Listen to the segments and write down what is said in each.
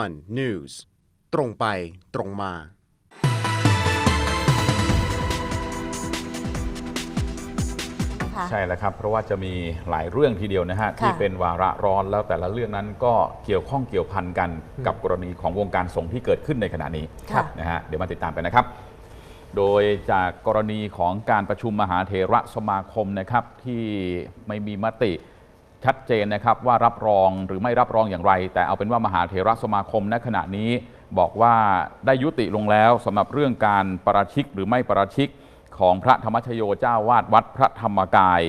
one news ตรงไปตรงมาค่ะใช่แล้วครับ เพราะว่าจะมีหลายเรื่องทีเดียวนะฮะ ที่เป็นวาระร้อนแล้วแต่ละเรื่องนั้นก็เกี่ยวข้องเกี่ยวพันกันกับกรณีของวงการสงฆ์ที่เกิดขึ้นในขณะนี้ค่ะนะฮะเดี๋ยวมาติดตามกันนะครับโดยจากกรณีของการประชุมมหาเถระสมาคมนะครับที่ไม่มีมติ ชัดเจนนะครับว่ารับรองหรือไม่รับรองอย่างไร แต่เอาเป็นว่ามหาเถระสมาคมณขณะนี้บอกว่าได้ยุติลงแล้วสำหรับเรื่องการประชิกหรือไม่ประชิกของพระธรรมชโยเจ้าวาดวัดพระธรรมกาย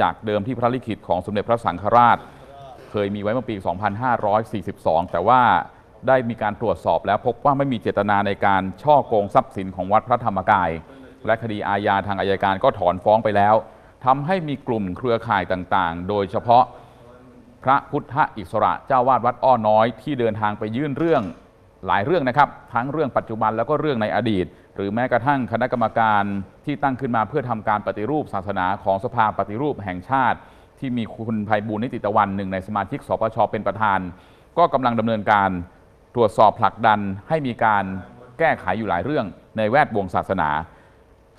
จากเดิมที่พระลิขิตของสมเด็จพระสังฆราช เคยมีไว้เมื่อปี 2542 แต่ว่าได้มีการตรวจสอบแล้วพบว่าไม่มีเจตนาในการช่อโกงทรัพย์สินของวัดพระธรรมกาย และคดีอาญาทางอายการก็ถอนฟ้องไปแล้ว ทำให้มีกลุ่มเครือข่ายต่างๆ โดยเฉพาะพระพุทธอิสระเจ้าวาดวัดอ้อน้อยที่เดินทางไปยื่นเรื่องหลายเรื่องนะครับ ทั้งเรื่องปัจจุบันแล้วก็เรื่องในอดีต หรือแม้กระทั่งคณะกรรมการที่ตั้งขึ้นมาเพื่อทำการปฏิรูปศาสนาของสภาปฏิรูปแห่งชาติ ที่มีคุณภัยบูลนิติตะวันหนึ่งในสมาชิกสปชเป็นประธาน ก็กำลังดำเนินการตรวจสอบผลักดันให้มีการแก้ไขอยู่หลายเรื่องในแวดวงศาสนา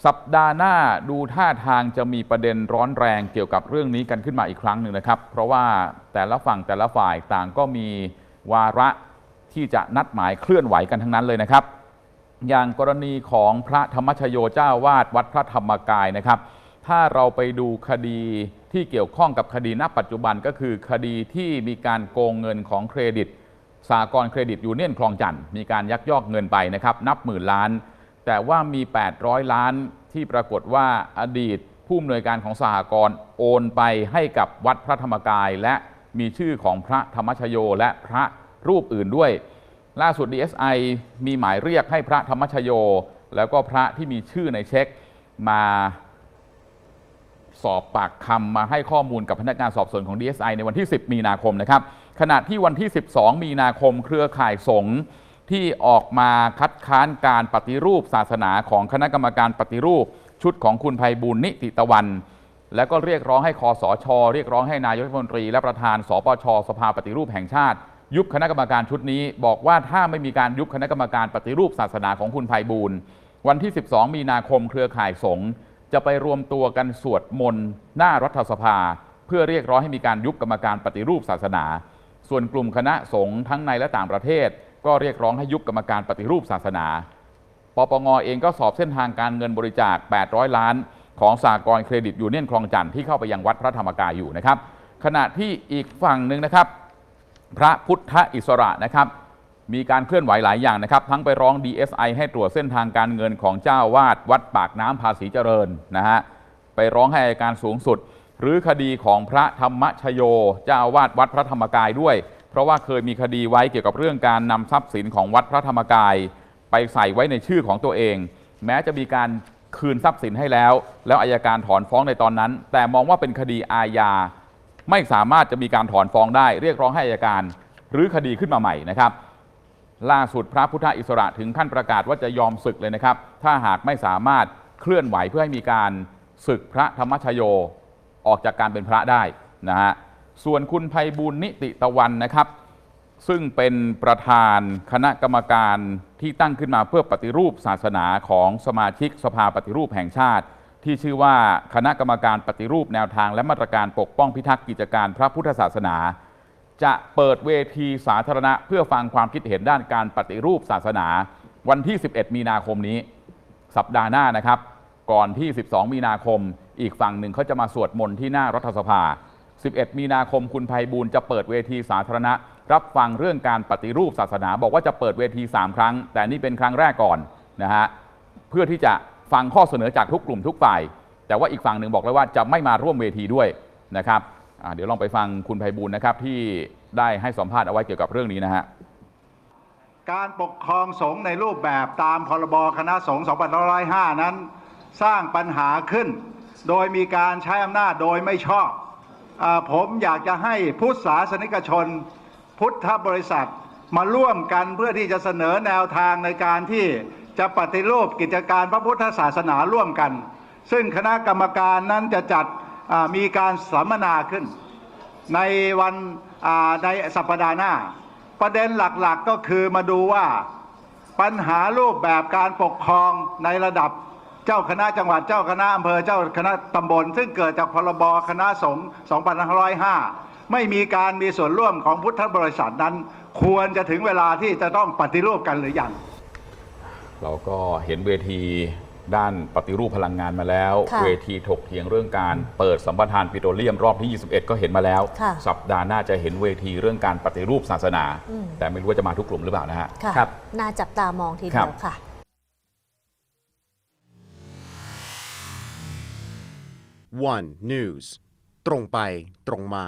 สัปดาห์หน้าดูท่าทางจะมีประเด็นร้อนแรงเกี่ยวกับเรื่องนี้กันขึ้นมาอีกครั้งหนึ่งนะครับ เพราะว่าแต่ละฝั่งแต่ละฝ่ายต่างก็มีวาระที่จะนัดหมายเคลื่อนไหวกันทั้งนั้นเลยนะครับ อย่างกรณีของพระธรรมชโยเจ้าวาดวัดพระธรรมกายนะครับ ถ้าเราไปดูคดีที่เกี่ยวข้องกับคดีณปัจจุบันก็คือคดีที่มีการโกงเงินของเครดิตสากลเครดิตยูเนียนคลองจันทน์มีการยักยอกเงินไปนะครับ นับหมื่นล้าน แต่ว่ามี 800 ล้านที่ปรากฏว่าอดีตผู้อำนวยการของสหกรณ์โอนไปให้กับวัดพระธรรมกาย และมีชื่อของพระธรรมชโยและพระรูปอื่นด้วย ล่าสุด DSI มีหมายเรียกให้พระธรรมชโย แล้วก็พระที่มีชื่อในเช็คมาสอบปากคำมาให้ข้อมูลกับพนักงานสอบสวนของ DSI ในวันที่ 10 มีนาคมนะครับขณะที่วันที่ 12 มีนาคมเครือข่ายสงฆ์ ที่ออกมาคัดค้านการปฏิรูปศาสนาของคณะกรรมการปฏิรูปชุดของคุณภัยบูลย์นิติตะวัน แล้วก็เรียกร้องให้คอสชเรียกร้องให้นายกรัฐมนตรี และประธานสปชสภาปฏิรูปแห่งชาติ ยุบคณะกรรมการชุดนี้ บอกว่าถ้าไม่มีการยุบคณะกรรมการปฏิรูปศาสนาของคุณภัยบูลวันที่ 12 มีนาคมเครือข่ายสงฆ์จะไปรวมตัวกันสวดมนต์หน้ารัฐสภา เพื่อเรียกร้องให้มีการยุบกรรมการปฏิรูปศาสนา ส่วนกลุ่มคณะสงฆ์ทั้งในและต่างประเทศ ก็เรียกร้องให้ยุบกรรมการปฏิรูปศาสนา ปปงเองก็สอบเส้นทางการเงินบริจาค 800 ล้าน ของสากลเครดิตยูเนียนคลองจันทน์ที่เข้าไปยังวัดพระธรรมกายอยู่นะครับ ขณะที่อีกฝั่งหนึ่งนะครับ พระพุทธอิสระนะครับ มีการเคลื่อนไหวหลายอย่างนะครับ ทั้งไปร้อง DSI ให้ตรวจเส้นทางการเงินของเจ้าวาดวัดปากน้ำภาษีเจริญนะฮะไปร้องให้อัยการสูงสุดหรือคดีของพระธรรมชโยเจ้าวาดวัดพระธรรมกายด้วย เพราะว่าเคยมีคดีไว้เกี่ยวกับเรื่องการนำทรัพย์สินของวัดพระธรรมกาย ไปใส่ไว้ในชื่อของตัวเอง แม้จะมีการคืนทรัพย์สินให้แล้ว แล้วอายการถอนฟ้องในตอนนั้น แต่มองว่าเป็นคดีอาญาไม่สามารถจะมีการถอนฟ้องได้ เรียกร้องให้อายการรื้อคดีขึ้นมาใหม่นะครับ ล่าสุดพระพุทธอิสระถึงขั้นประกาศว่าจะยอมศึกเลยนะครับ ถ้าหากไม่สามารถเคลื่อนไหวเพื่อให้มีการศึกพระธรรมชโยออกจากการเป็นพระได้นะฮะ ส่วนคุณภัยบูลนิติตะวันนะครับ ซึ่งเป็นประธานคณะกรรมการที่ตั้งขึ้นมาเพื่อปฏิรูปศาสนาของสมาชิกสภาปฏิรูปแห่งชาติ ที่ชื่อว่าคณะกรรมการปฏิรูปแนวทางและมาตรการปกป้องพิทักษ์กิจการพระพุทธศาสนา จะเปิดเวทีสาธารณะ เพื่อฟังความคิดเห็นด้านการปฏิรูปศาสนา วันที่ 11 มีนาคมนี้ สัปดาห์หน้านะครับ ก่อนที่ 12 มีนาคม อีกฝั่งหนึ่งเขาจะมาสวดมนต์ที่หน้ารัฐสภา 11 มีนาคมคุณภัยบูลจะเปิดเวทีสาธารณะ รับฟังเรื่องการปฏิรูปศาสนา บอกว่าจะเปิดเวที 3 ครั้ง แต่นี่เป็นครั้งแรกก่อนนะฮะเพื่อที่จะฟังข้อเสนอจากทุกกลุ่มทุกฝ่าย แต่ว่าอีกฝั่งหนึ่งบอกเลยว่าจะไม่มาร่วมเวทีด้วยนะครับเดี๋ยวลองไปฟังคุณภัยบูลนะครับที่ได้ให้สัมภาษณ์เอาไว้เกี่ยวกับเรื่องนี้นะฮะการปกครองสงฆ์ในรูปแบบตามพรบคณะสงฆ์2505 นั้น สร้างปัญหาขึ้น โดยมีการใช้อำนาจโดยไม่ชอบ ผมอยากจะให้พุทธศาสนิกชน พุทธบริษัทมาร่วมกันเพื่อที่จะเสนอแนวทางในการที่จะปฏิรูปกิจการพระพุทธศาสนาร่วมกัน ซึ่งคณะกรรมการนั้นจะจัดมีการสัมมนาขึ้น ในวันในสัปดาห์หน้า ประเด็นหลักๆก็คือมาดูว่าปัญหารูปแบบการปกครองในระดับ เจ้าคณะจังหวัดเจ้าคณะอำเภอเจ้าคณะตำบล ซึ่งเกิดจากพรบคณะสงฆ์2505 ไม่มีการมีส่วนร่วมของพุทธบริษัทนั้น ควรจะถึงเวลาที่จะต้องปฏิรูปกันหรือยังเราก็เห็นเวทีด้านปฏิรูปพลังงานมาแล้วค่ะเวทีถกเถียงเรื่องการเปิดสัมปทานปิโตรเลียมรอบที่ 21 ก็เห็นมาแล้วค่ะสัปดาห์หน้าจะเห็นเวทีเรื่องการปฏิรูปศาสนาอืมแต่ไม่รู้ว่าจะมาทุกกลุ่มหรือเปล่านะฮะค่ะครับน่าจับตามองทีครัเดีบยวค่ะ one news ตรงไปตรงมา